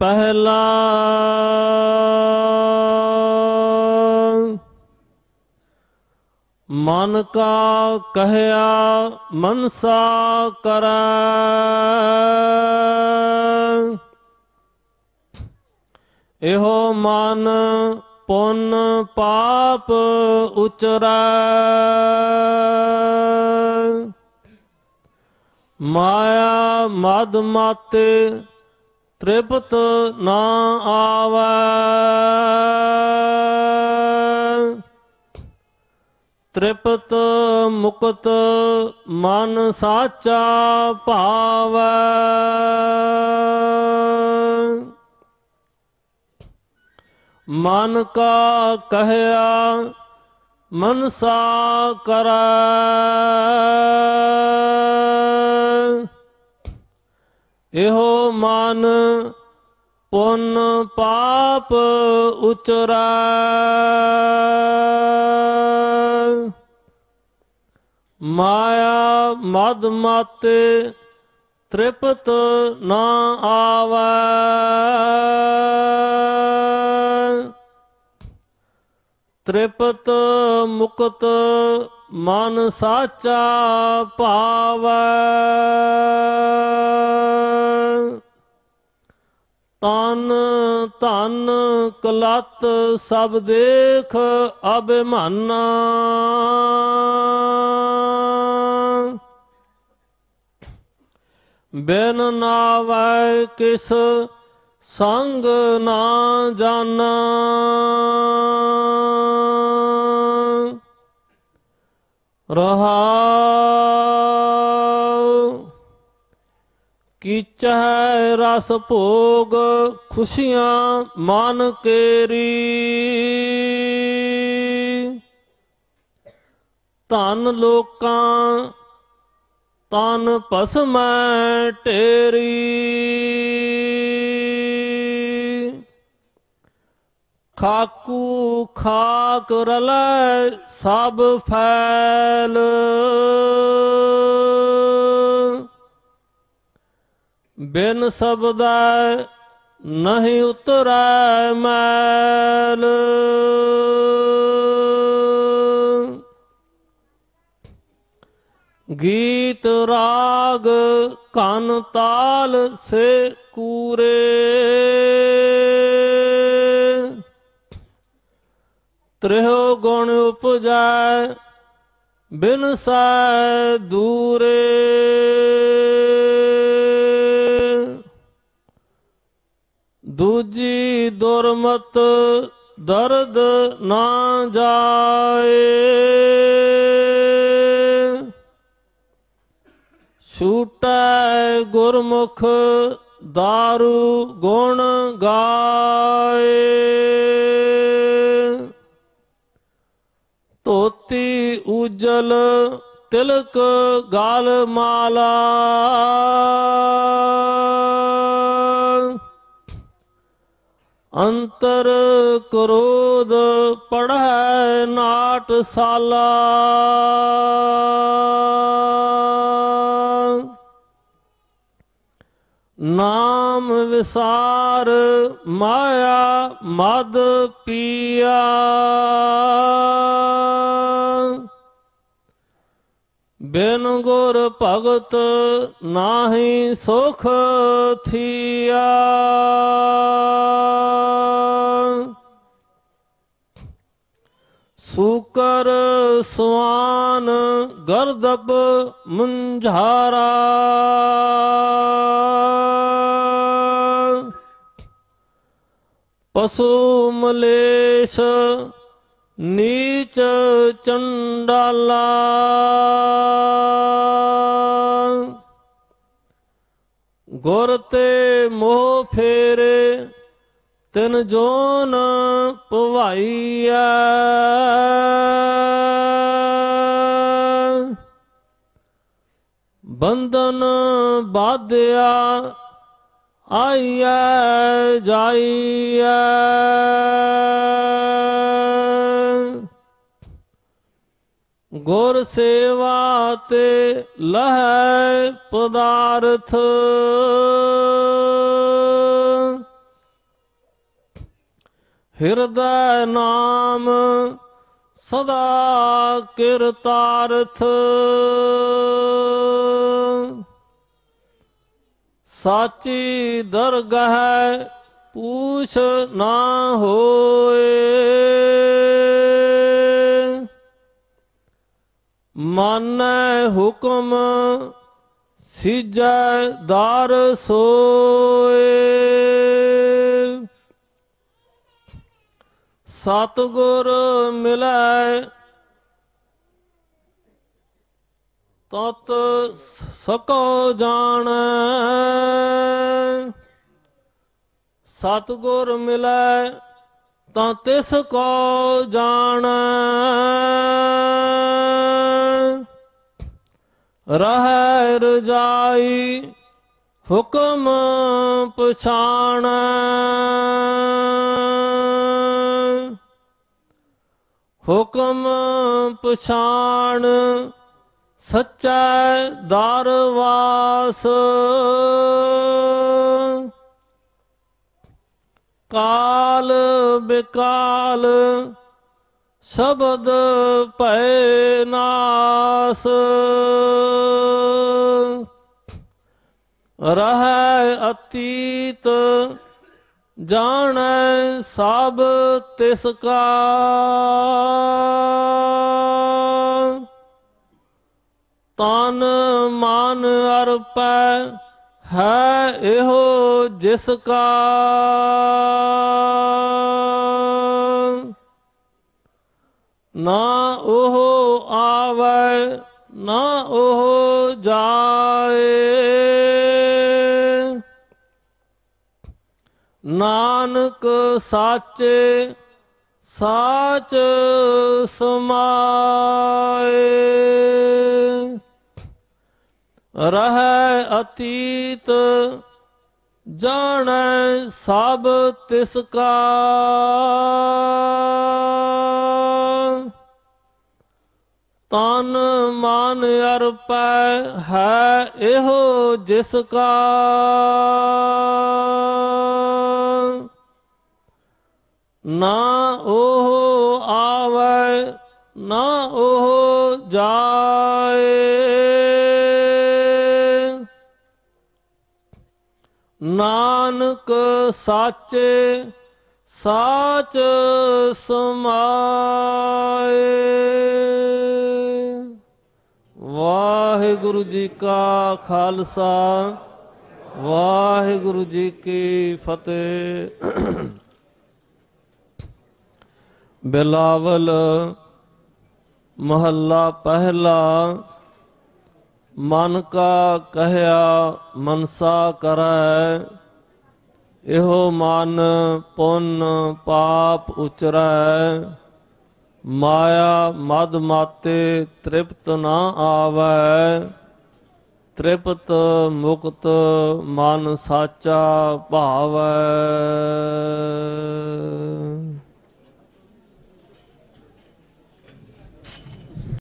ਪਹਿਲਾ ਮਨ ਕਾ ਕਹਿਆ ਮਨਸਾ ਕਰੈ। ਇਹੋ ਮਨ ਪੁੰਨ ਪਾਪ ਉਚਰੈ। ਮਾਇਆ ਮਦ ਮਾਤੇ ਤ੍ਰਿਪਤ ਨਾ ਆਵੈ। ਤ੍ਰਿਪਤ ਮੁਕਤ ਮਨ ਸਾਚਾ ਭਾਵੈ। ਮਨ ਕਾ ਕਹਿਆ ਮਨਸਾ ਕਰੈ। ਇਹੋ ਮਨ ਪੁੰਨ ਪਾਪ ਉਚਰੈ। ਮਾਇਆ ਮਦ ਮਾਤੇ ਤ੍ਰਿਪਤ ਨਾ ਆਵੈ। ਤ੍ਰਿਪਤ ਮੁਕਤ ਮਨ ਸਾਚਾ ਭਾਵੈ। ਤਨ ਧਨ ਕਲਤ ਸਭ ਦੇਖ ਅਭਿਮਾਨਾ। ਬਿਨ ਨਾਵੈ ਕਿਸ ਸੰਗ ਨਾ ਜਾਣਾ। ਰਹਾ ਕੀ ਚਾਹੈ ਰਸ ਭੋਗ ਖੁਸ਼ੀਆਂ ਮਨ ਕੇਰੀ। ਧਨ ਲੋਕਾਂ ਤਨ ਭਸਮੈ ਢੇਰੀ ਖਾਕੂ ਖਾਕ ਰਲੈ ਸਭ ਫੈਲ। ਬਿਨ ਸਬਦੈ ਨਹੀਂ ਉਤਰੈ ਮੈਲ। ਗੀਤ ਰਾਗ ਕਨ ਤਾਲ ਸੇ ਕੂਰੇ। ਤ੍ਰਿਹੁ ਗੁਣ ਉਪਜੈ ਬਿਨ ਸੈ ਦੂਰੇ। ਦੂਜੀ ਦੁਰਮਤ ਦਰਦ ਨਾ ਜਾਏ। ਛੂਟੈ ਗੁਰਮੁਖ ਦਾਰੂ ਗੁਣ ਗਾਏ। ਧੋਤੀ ਉਜਲ ਤਿਲਕ ਗਾਲ ਮਾਲਾ। ਅੰਤਰ ਕਰੋਧ ਪੜੈ ਨਾਟ ਸਾਲਾ ਨਾਮ ਵਿਸਾਰ ਮਾਇਆ ਮਦ ਪੀਆ। ਬਿਨ ਗੁਰ ਭਗਤ ਨਾਹੀ ਸੁਖ ਥੀਆ। ਸੂਕਰ ਸਵਾਨ ਗਰਦਬ ਮੁੰਝਾਰਾ। ਪਸੂ ਮਲੇਸ਼ ਨੀਚ ਚੰਡਾਲਾ। ਗੁਰ ਤੇ ਮੋਹ ਫੇਰੇ ਤਿਨ ਜੋਨ ਪਵਾਈਐ। ਬੰਧਨ ਬਾਧਿਆ ਆਈਐ ਜਾਈਐ। ਗੁਰ ਸੇਵਾ ਤੇ ਲਹਿ ਪਦਾਰਥ। ਹਿਰਦੈ ਨਾਮ ਸਦਾ ਕਿਰਤਾਰਥ। ਸਾਚੀ ਦਰਗਹ ਪੂਛ ਨਾ ਹੋਏ। ਮਾਨੈ ਹੁਕਮ ਸਿਜੈ ਦਰ ਸੋਏ। ਸਤਿਗੁਰ ਮਿਲੈ ਤਤ ਸਕੋ ਜਾਣ। ਸਤਿਗੁਰ ਮਿਲੈ ਤਾਂ ਤਿਸ ਕੋ ਜਾਣ। ਰਹਿ ਰਜਾਈ ਹੁਕਮ ਪਛਾਣ। ਹੁਕਮ ਪਛਾਣ ਸੱਚਾ ਦਰਵਾਸ ਕਾਲ ਬਿਕਾਲ ਸ਼ਬਦ ਭੈ ਨਾਸ। ਰਹਿ ਅਤੀਤ, ਜਾਣੈ ਸਭ ਤਿਸ ਕਾ। ਤਨ ਮਨ ਅਰਪੈ ਹੈ ਇਹੋ ਜਿਸ ਕਾ। ਨਾ ਉਹ ਆਵੈ, ਨਾ ਉਹ ਜਾਏ। ਨਾਨਕ ਸਾਚੇ ਸਾਚ ਸਮਾਏ। ਰਹਿ ਅਤੀਤ, ਜਾਣੈ ਸਭ ਤਿਸ ਕਾ। ਤਨ ਮਨ ਅਰਪੈ ਹੈ ਇਹੋ ਜਿਸ ਕਾ। ਨਾ ਉਹ ਆਵੈ, ਨਾ ਉਹ ਜਾਏ। ਨਾਨਕ ਸਾਚੇ, ਸਾਚ ਸਮਾਏ। ਵਾਹਿਗੁਰੂ ਜੀ ਕਾ ਖਾਲਸਾ, ਵਾਹਿਗੁਰੂ ਜੀ ਕੀ ਫਤਿਹ। ਬਿਲਾਵਲ ਮਹੱਲਾ ਪਹਿਲਾ, ਮਨ ਕਾ ਕਹਿਆ ਮਨਸਾ ਕਰੈ, ਇਹੋ ਮਨ ਪੁੰਨ ਪਾਪ ਉਚਰੈ। ਮਾਇਆ ਮਦ ਮਾਤੇ ਤ੍ਰਿਪਤ ਨਾ ਆਵੈ, ਤ੍ਰਿਪਤ ਮੁਕਤ ਮਨ ਸਾਚਾ ਭਾਵੈ।